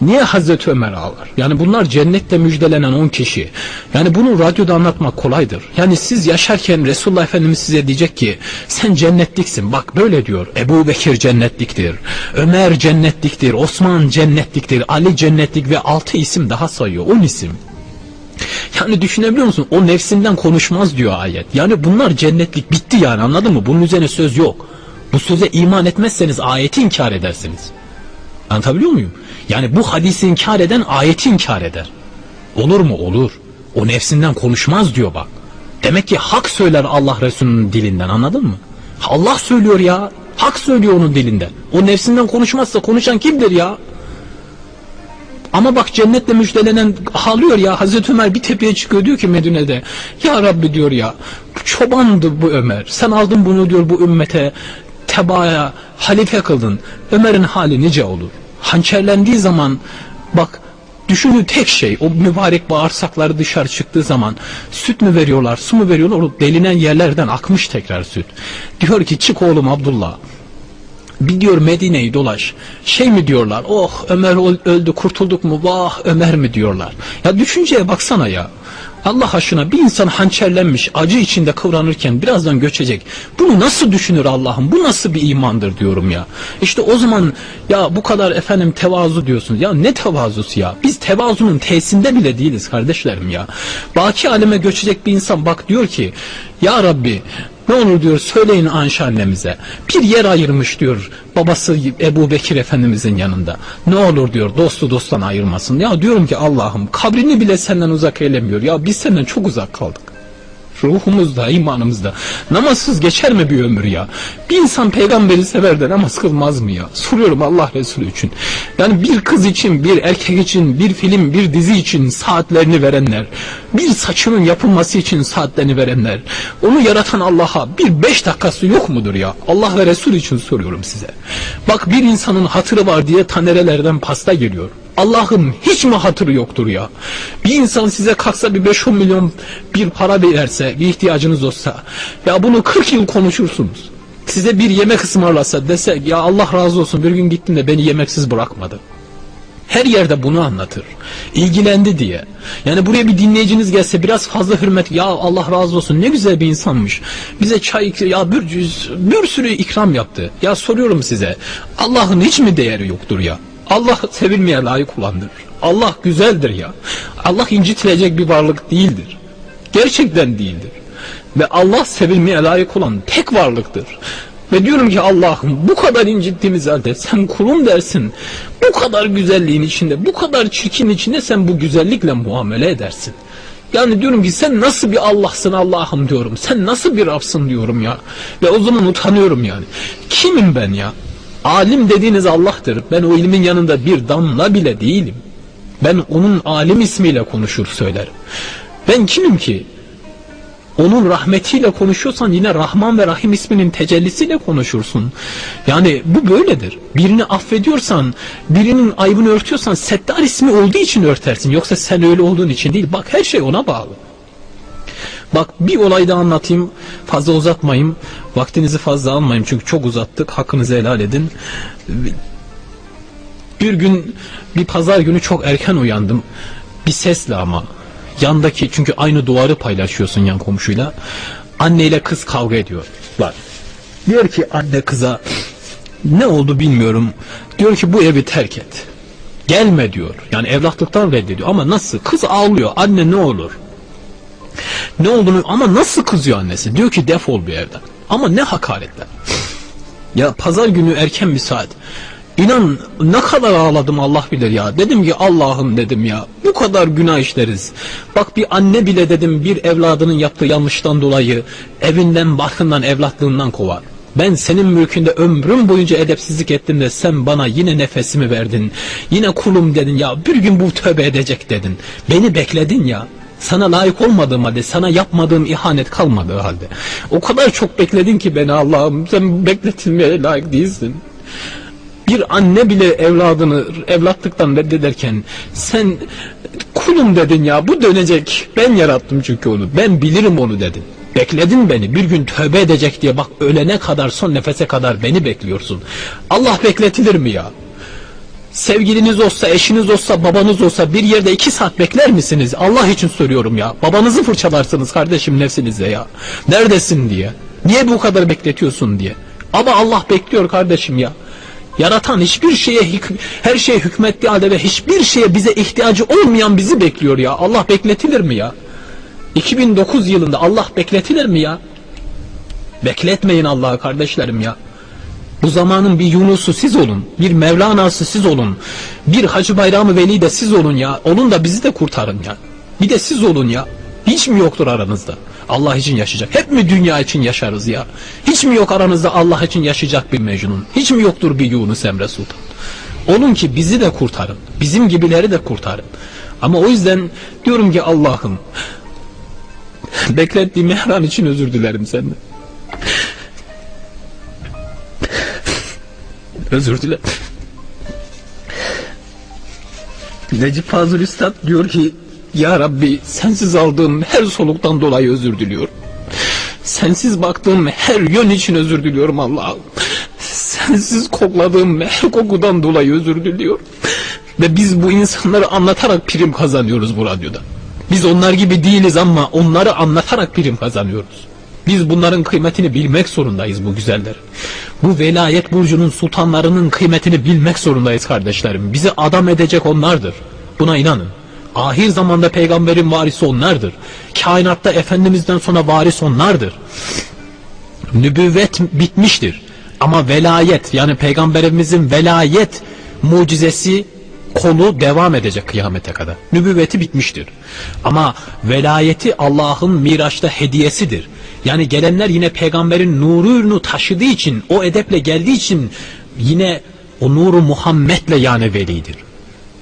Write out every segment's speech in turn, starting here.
Niye Hazreti Ömer ağlar? Yani bunlar cennette müjdelenen 10 kişi. Yani bunu radyoda anlatmak kolaydır. Yani siz yaşarken Resulullah Efendimiz size diyecek ki sen cennetliksin. Bak böyle diyor. Ebu Bekir cennetliktir. Ömer cennetliktir. Osman cennetliktir. Ali cennetlik ve 6 isim daha sayıyor. 10 isim. Yani düşünebiliyor musun? O nefsinden konuşmaz diyor ayet. Yani bunlar cennetlik bitti yani anladın mı? Bunun üzerine söz yok. Bu söze iman etmezseniz ayeti inkar edersiniz. Anlatabiliyor muyum? Yani bu hadisi inkar eden ayeti inkar eder. Olur mu? Olur. O nefsinden konuşmaz diyor bak. Demek ki hak söyler Allah Resulü'nün dilinden anladın mı? Allah söylüyor ya. Hak söylüyor onun dilinden. O nefsinden konuşmazsa konuşan kimdir ya? Ama bak cennetle müjdelenen ağlıyor ya Hazreti Ömer bir tepeye çıkıyor diyor ki Medine'de Ya Rabbi diyor ya çobandı bu Ömer sen aldın bunu diyor bu ümmete tebaaya halife kıldın Ömer'in hali nice olur hançerlendiği zaman bak düşündüğü tek şey o mübarek bağırsakları dışarı çıktığı zaman süt mü veriyorlar su mu veriyorlar o delinen yerlerden akmış tekrar süt diyor ki çık oğlum Abdullah bir diyor Medine'yi dolaş. Şey mi diyorlar? Oh Ömer öl- öldü kurtulduk mu? Vah Ömer mi diyorlar? Ya düşünceye baksana ya. Allah aşkına bir insan hançerlenmiş acı içinde kıvranırken birazdan göçecek. Bunu nasıl düşünür Allah'ım? Bu nasıl bir imandır diyorum ya. İşte o zaman ya bu kadar efendim tevazu diyorsunuz. Ya ne tevazusu ya? Biz tevazunun tesinde bile değiliz kardeşlerim ya. Baki aleme göçecek bir insan bak diyor ki Ya Rabbi ne olur diyor söyleyin Ayşe annemize. Bir yer ayırmış diyor babası Ebu Bekir Efendimizin yanında. Ne olur diyor dostu dosttan ayırmasın. Ya diyorum ki Allah'ım kabrini bile senden uzak eylemiyor. Ya biz senden çok uzak kaldık. Ruhumuzda, imanımızda. Namazsız geçer mi bir ömür ya? Bir insan peygamberi sever de namaz kılmaz mı ya? Soruyorum Allah Resulü için. Yani bir kız için, bir erkek için, bir film, bir dizi için saatlerini verenler, bir saçının yapılması için saatlerini verenler, onu yaratan Allah'a bir beş dakikası yok mudur ya? Allah ve Resul için soruyorum size. Bak bir insanın hatırı var diye tanerelerden pasta geliyor. Allah'ım hiç mi hatırı yoktur ya? Bir insan size kalksa bir 5-10 milyon bir para verse, bir ihtiyacınız olsa, ya bunu 40 yıl konuşursunuz. Size bir yemek ısmarlasa dese, ya Allah razı olsun bir gün gittim de beni yemeksiz bırakmadı. Her yerde bunu anlatır. İlgilendi diye. Yani buraya bir dinleyiciniz gelse biraz fazla hürmet. Ya Allah razı olsun ne güzel bir insanmış. Bize çay ya bir, bir sürü ikram yaptı. Ya soruyorum size. Allah'ın hiç mi değeri yoktur ya? Allah sevilmeye layık olandır. Allah güzeldir ya. Allah incitilecek bir varlık değildir. Gerçekten değildir. Ve Allah sevilmeye layık olan tek varlıktır. Ve diyorum ki Allah'ım bu kadar incittiğimiz halde sen kulum dersin. Bu kadar güzelliğin içinde, bu kadar çirkin içinde sen bu güzellikle muamele edersin. Yani diyorum ki sen nasıl bir Allah'sın Allah'ım diyorum. Sen nasıl bir Rab'sın diyorum ya. Ve o zaman utanıyorum yani. Kimim ben ya? Alim dediğiniz Allah'tır. Ben o ilmin yanında bir damla bile değilim. Ben onun alim ismiyle konuşur söylerim. Ben kimim ki? Onun rahmetiyle konuşuyorsan yine Rahman ve Rahim isminin tecellisiyle konuşursun. Yani bu böyledir. Birini affediyorsan, birinin aybını örtüyorsan Settar ismi olduğu için örtersin. Yoksa sen öyle olduğun için değil. Bak her şey ona bağlı. Bak bir olay da anlatayım. Fazla uzatmayayım. Vaktinizi fazla almayayım çünkü çok uzattık. Hakkınızı helal edin. Bir gün bir pazar günü çok erken uyandım. Bir sesle ama yandaki çünkü aynı duvarı paylaşıyorsun yan komşuyla. Anne ile kız kavga ediyorlar. Diyor ki anne kıza ne oldu bilmiyorum. Diyor ki bu evi terk et. Gelme diyor. Yani evlatlıktan reddediyor. Ama nasıl? Kız ağlıyor. Anne ne olur? Ne olduğunu ama nasıl kızıyor annesi? Diyor ki defol bir evden. Ama ne hakaretler. Ya pazar günü erken bir saat. İnan ne kadar ağladım Allah bilir ya. Dedim ki Allah'ım dedim ya. Bu kadar günah işleriz. Bak bir anne bile dedim bir evladının yaptığı yanlıştan dolayı evinden, barkından, evlatlığından kovar. Ben senin mülkünde ömrüm boyunca edepsizlik ettim de sen bana yine nefesimi verdin. Yine kulum dedin ya bir gün bu tövbe edecek dedin. Beni bekledin ya. Sana layık olmadığım halde, sana yapmadığım ihanet kalmadığı halde. O kadar çok bekledin ki beni Allah'ım. Sen bekletilmeye layık değilsin. Bir anne bile evladını evlatlıktan reddederken sen kulum dedin ya bu dönecek. Ben yarattım çünkü onu. Ben bilirim onu dedin. Bekledin beni bir gün tövbe edecek diye bak ölene kadar son nefese kadar beni bekliyorsun. Allah bekletilir mi ya? Sevgiliniz olsa, eşiniz olsa, babanız olsa bir yerde iki saat bekler misiniz? Allah için soruyorum ya. Babanızı fırçalarsınız kardeşim nefsinizle ya. Neredesin diye. Niye bu kadar bekletiyorsun diye. Ama Allah bekliyor kardeşim ya. Yaratan hiçbir şeye her şeye hükmettiği halde ve hiçbir şeye bize ihtiyacı olmayan bizi bekliyor ya. Allah bekletilir mi ya? 2009 yılında Allah bekletilir mi ya? Bekletmeyin Allah'ı kardeşlerim ya. Bu zamanın bir Yunus'u siz olun. Bir Mevlana'sı siz olun. Bir Hacı Bayramı Veli de siz olun ya. Olun da bizi de kurtarın ya. Bir de siz olun ya. Hiç mi yoktur aranızda? Allah için yaşayacak. Hep mi dünya için yaşarız ya? Hiç mi yok aranızda Allah için yaşayacak bir Mecnun? Hiç mi yoktur bir Yunus Emre Sultan? Olun ki bizi de kurtarın. Bizim gibileri de kurtarın. Ama o yüzden diyorum ki Allah'ım beklettiğim her an için özür dilerim senden. Özür dilerim. Necip Fazıl Üstad diyor ki Ya Rabbi sensiz aldığım her soluktan dolayı özür diliyorum. Sensiz baktığım her yön için özür diliyorum Allah'ım. Sensiz kokladığım her kokudan dolayı özür diliyorum. Ve biz bu insanları anlatarak prim kazanıyoruz bu radyoda. Biz onlar gibi değiliz ama onları anlatarak prim kazanıyoruz. Biz bunların kıymetini bilmek zorundayız bu güzeller. Bu velayet burcunun sultanlarının kıymetini bilmek zorundayız kardeşlerim. Bizi adam edecek onlardır. Buna inanın. Ahir zamanda peygamberin varisi onlardır. Kainatta Efendimiz'den sonra varis onlardır. Nübüvvet bitmiştir. Ama velayet yani peygamberimizin velayet mucizesi kolu devam edecek kıyamete kadar. Nübüvveti bitmiştir. Ama velayeti Allah'ın Miraç'ta hediyesidir. Yani gelenler yine peygamberin nurunu taşıdığı için, o edeple geldiği için yine o nuru Muhammed'le yani velidir.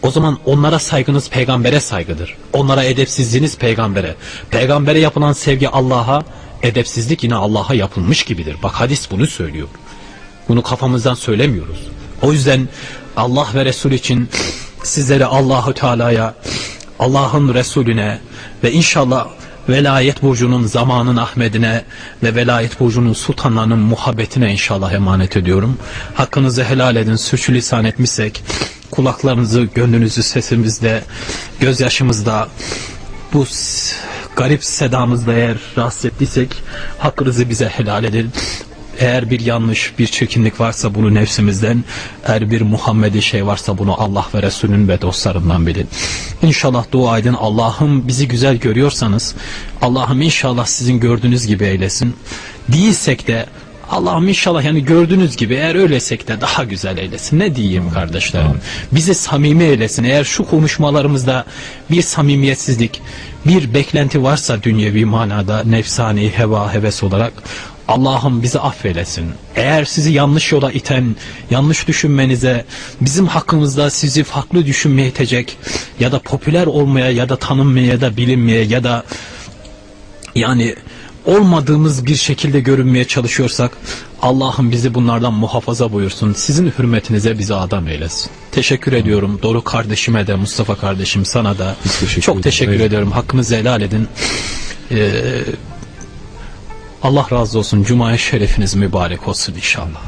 O zaman onlara saygınız peygambere saygıdır. Onlara edepsizliğiniz peygambere. Peygambere yapılan sevgi Allah'a, edepsizlik yine Allah'a yapılmış gibidir. Bak hadis bunu söylüyor. Bunu kafamızdan söylemiyoruz. O yüzden Allah ve Resul için sizlere Allahu Teala'ya, Allah'ın Resulüne ve inşallah velayet burcunun zamanın Ahmet'ine ve velayet burcunun sultanlarının muhabbetine inşallah emanet ediyorum. Hakkınızı helal edin. Sürçülisan etmişsek kulaklarınızı, gönlünüzü sesimizde, gözyaşımızda bu garip sedamızda eğer rahatsız ettiysek hakkınızı bize helal edin. Eğer bir yanlış, bir çirkinlik varsa bunu nefsimizden, eğer bir Muhammedi şey varsa bunu Allah ve Resulünün ve dostlarından bilin. İnşallah dua edin. Allah'ım bizi güzel görüyorsanız, Allah'ım inşallah sizin gördüğünüz gibi eylesin. Değilsek de Allah'ım inşallah yani gördüğünüz gibi eğer öylesek de daha güzel eylesin. Ne diyeyim kardeşlerim? Bizi samimi eylesin. Eğer şu konuşmalarımızda bir samimiyetsizlik, bir beklenti varsa dünyevi manada nefsani, heva, heves olarak Allah'ım bizi affeylesin. Eğer sizi yanlış yola iten, yanlış düşünmenize, bizim hakkımızda sizi farklı düşünmeye itecek ya da popüler olmaya ya da tanınmaya ya da bilinmeye ya da yani olmadığımız bir şekilde görünmeye çalışıyorsak Allah'ım bizi bunlardan muhafaza buyursun. Sizin hürmetinize bizi adam eylesin. Teşekkür ediyorum. Doru kardeşime de Mustafa kardeşim sana da teşekkür çok teşekkür Buyurun. ediyorum. Hakkınızı helal edin. Ee, Allah razı olsun. Cuma'ya şerefiniz mübarek olsun inşallah.